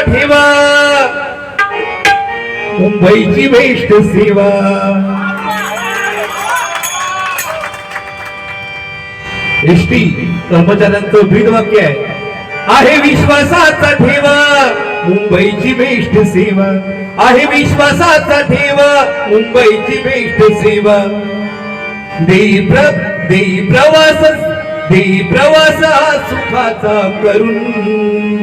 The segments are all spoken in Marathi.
ठेवा मुंबईची बेस्ट सेवा. एसटी कर्मचाऱ्यांचं भीड वाक्य आहे. आहे विश्वासाचा ठेवा मुंबईची बेस्ट सेवा. आहे विश्वासाचा ठेवा मुंबईची बेस्ट सेवा. देई प्र देई प्रवास देई प्रवास हा सुखाचा करून.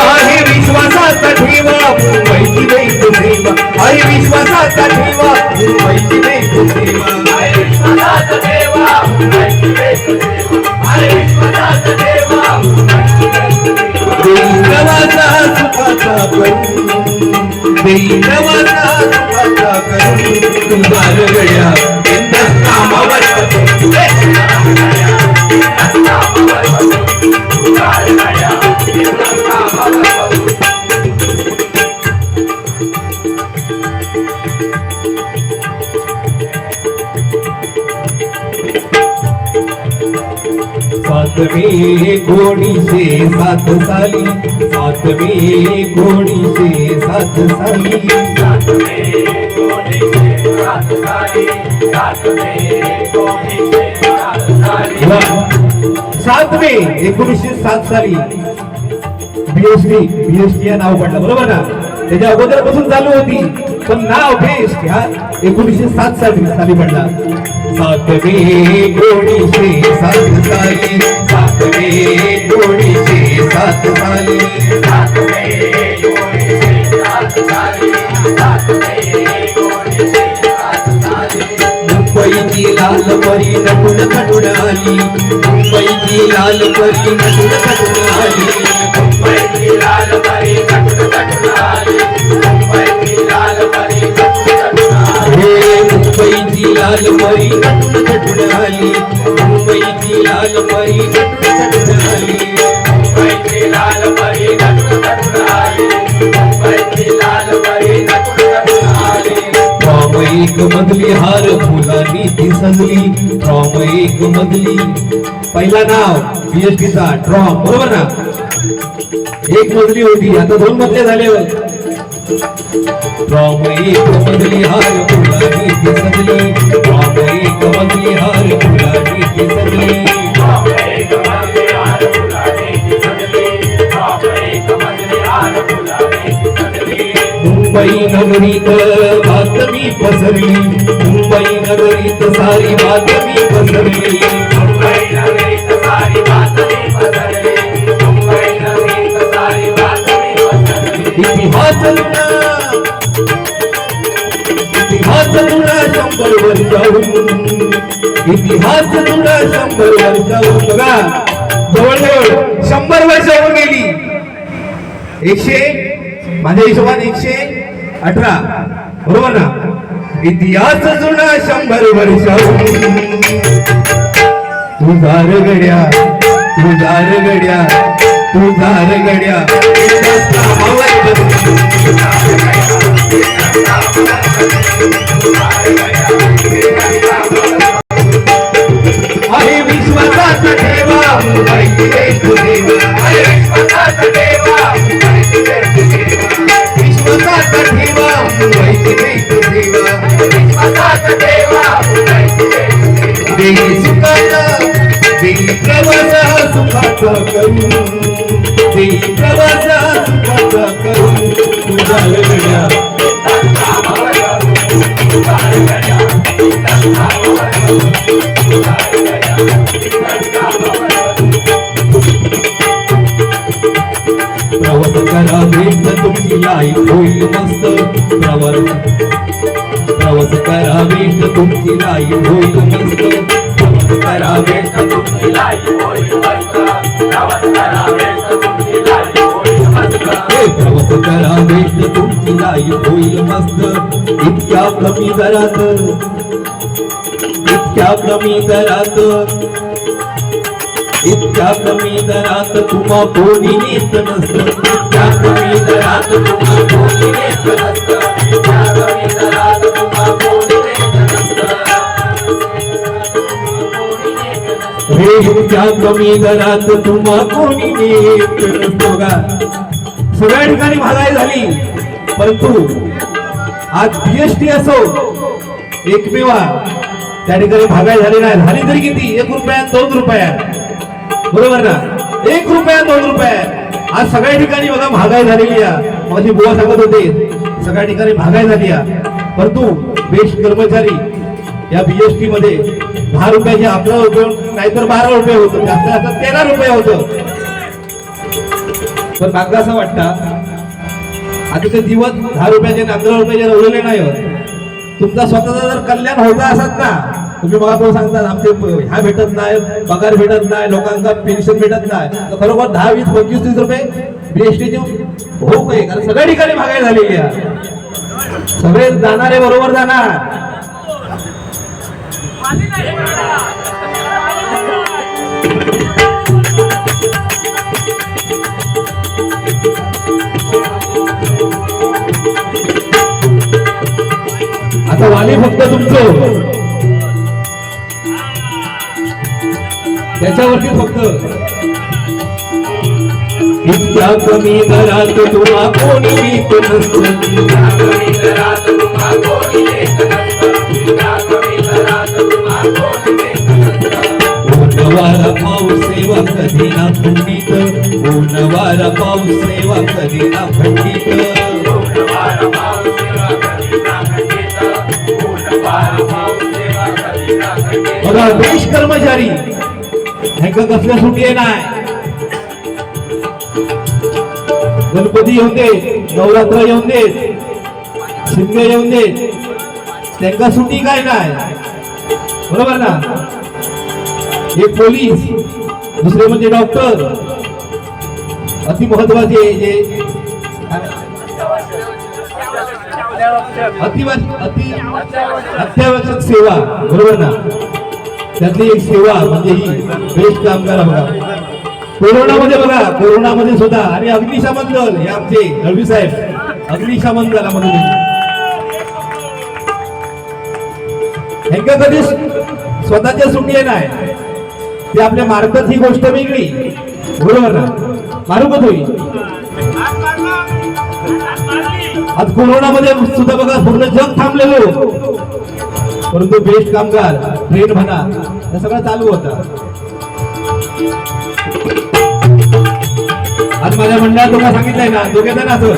आहे विश्वासाचा ठेवा मुंबईची बेस्ट सेवा आहे विश्वासाचा ठेवा मुंबईची बेस्ट सेवा हो आहे विश्वासाचा ठेवा मुंबईची बेस्ट सेवा आहे विश्वासाचा ठेवा मुंबईची बेस्ट सेवा देई प्रवासा सुखाचा करून देई प्रवासा सुखाचा करून तुझा रगड्या सातवे कोणीशे सात साली? सातवे कोणीशे सात साली? वा. सातवे एकोणीसशे सात साली. बीएसटी बीएसटी या नाव पडलं बरोबर ना? त्याच्या अगोदरपासून चालू होती. पण नाव भेस घ्या. एकोणीसशे सात साली साली पडला. सातवे एकोणीसशे सात साली सातवे एकोणीसशे सात साली. मुंबईची लाल परी नटून नटून आली. मुंबईची लाल परी नटून नटून आली. मुंबईची लाल परी नटून नटून आली. मुंबईची लाल परी नटून आली. राम एक मधली हार फुलांनी ती सजली ड्रॉम एक मधली पहिला नाव बीएसटीचा ड्रॉम बरोबर ना? एक मधली होती. आता दोन मधले झाले हो. राम एक मजली हार फुलांनी ती सजली राम एक मजली हार फुलांनी ती सजली मुंबई नगरीत बातमी पसरली. मुंबई नगरीत सारी बातमी पसरली. इतिहास जुना इतिहास जुना शंभर वर्षाहून इतिहास जुना शंभर वर्षाहून बघा जवळजवळ शंभर वर्ष होऊन गेली एकशे माझ्या हिशोबाने एकशे अठरा बरोबर ना इतिहास जुना शंभर वर्षाहून तुझा रगड्या तुझा रगड्या तुझा रगड्या इतिहास नावावर बसून. आहे विश्वासाचा ठेवा. मुंबईची बेस्ट सेवा विश्वासाचा ठेवा. माहिती बेस्ट सेवा देई सुखाचा देई प्रवास सुखाचा करून प्रवास करा भेट तुमची लाईफ होईल मस्त. प्रवास प्रवास करा भेट तुमची लाईफ होईल मस्त प्रवास करावे तुमची लाई होईल मस्त प्रवास करावे तुमची लाई होईल मस्त प्रवास करा भेट तुमची लाईफ होईल मस्त. इतक्या कमी दरात इतक्या कमी दरात इतक्या कमी दरात तुम्हा कोणी नेत नसत. इतक्या कमी दरात तुम्हा कोणी नेत नसत. इतक्या कमी दरात तुम्हा कोणी देत नसतं. हे इतक्या कमी दरात तुम्हा कोणी नेत नसतो का सगळ्या ठिकाणी महागाई झाली. परंतु आज बीएसटी असो एकमेवा त्या ठिकाणी महागाई झाली नाही. झाली तरी किती? एक रुपयात दोन रुपया. बरोबर ना? एक रुपया दोन रुपया. आज सगळ्या ठिकाणी बघा महागाई झालेली आहे. माझी बुवा सांगत होते सगळ्या ठिकाणी महागाई झाली आहे. परंतु बेस्ट कर्मचारी या बीएसटी मध्ये दहा रुपयाचे अकरा रुपये नाहीतर बारा रुपये होतं. जास्त जास्त तेरा रुपये होतं. पण मागं असं वाटतं आता ते दिवस दहा रुपयाचे अकरा रुपयाचे रवलेले नाही होत. तुमचा स्वतःचा जर कल्याण होता असत ना तुम्ही मला तो सांगतात आमचे ह्या भेटत नाही पगार भेटत नाही लोकांना पेन्शन भेटत नाही. तर दहा वीस पंचवीस तीस रुपये बीएसटीचे होऊ काय कारण सगळ्या ठिकाणी महागाई झालेली आहे. सगळे जाणारे बरोबर जाणार. आता वाली फक्त तुमचं. त्याच्यावरती फक्त. इतक्या कमी दरात तुला कोणी विकत नसतं. ओनवारा पाऊस सेवा कधी ना खंडित ओनवारा पाऊस सेवा कधी ना खंडित. बघा देश कर्मचारी ह्यांका कसल्या सुटी नाही. गणपती येऊन दे नवरात्र येऊन दे शिंदे येऊन दे. त्यांना सुटी काय नाही. बरोबर ना? एक पोलीस दुसरे म्हणजे डॉक्टर. अति महत्त्वाचे जे. अति अति अत्यावश्यक सेवा बरोबर ना? त्यातली एक सेवा म्हणजे ही बेस्ट कामगार बघा. कोरोनामध्ये बघा कोरोनामध्ये सुद्धा आणि अग्निशमन दल हे आमचे रवी साहेब अग्निशमन दलामध्ये ह्यांका कधी स्वतःच्या सुटले नाही. ते आपल्या मार्फत ही गोष्ट वेगळी. बरोबर ना? मारू का तुम्ही? आज कोरोनामध्ये सुद्धा बघा पूर्ण जग थांबलेलो. परंतु बेस्ट कामगार ट्रेन म्हणा हे सगळं चालू होतं. आज माझ्या मंडळात तुम्हाला सांगितलंय ना दोघे जण असं.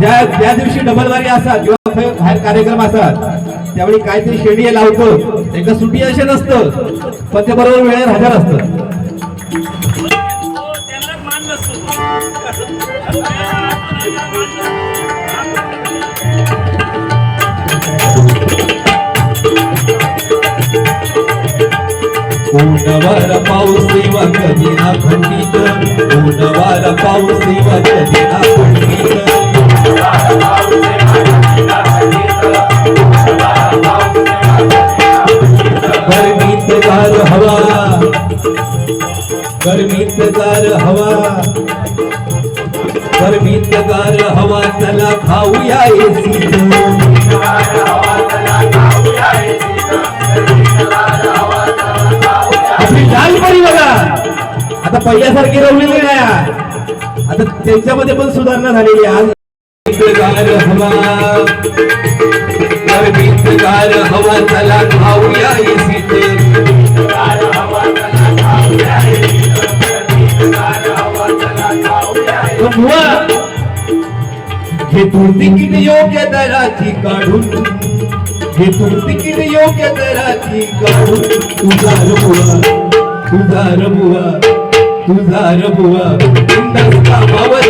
ज्या ज्या दिवशी डबलवारी असतात किंवा बाहेर कार्यक्रम असतात त्यावेळी काहीतरी शेडी लावतो. एका सुटी असे नसतं पण ते बरोबर वेळेवर हजर असतं. ऊनवार पाऊस सेवा कधी ना खंडित ऊनवार पाऊस सेवा कधी ना खंडित ऊनवार पाऊस सेवा कधी ना खंडित. ऊनवार पाऊस सेवा कधी ना खंडित. गरमीत गार हवा गरमीत गार हवा गरमीत गार हवा चला खाऊया एसी ऊनवार हवा चला खाऊया एसीत. ऊनवार हवा बघा आता पहिल्यासारखी रवलेली नाही आता त्यांच्यामध्ये पण सुधारणा झालेली आज गार हवा चला खाऊया हे तिकीट योग्य दराची काढून हे तिकीट योग्य दराची काढून तुझा तुझा रबुवा तुझा रबुवा कामावर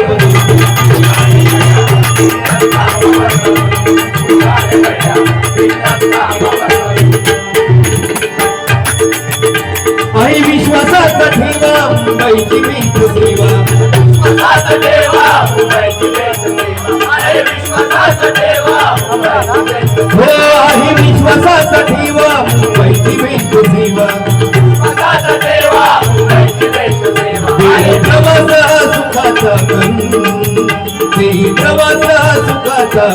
आई विश्वासाचा ठेवा मुंबईची बेंच सेवा. विश्वासाचा ठेवा मुंबईची बेंच सेवा. आई विश्वासाचा ठेवा मुंबईची बेंच सेवा. हो आई विश्वासाचा ठेवा मुंबईची करू प्रवासा सुखाचा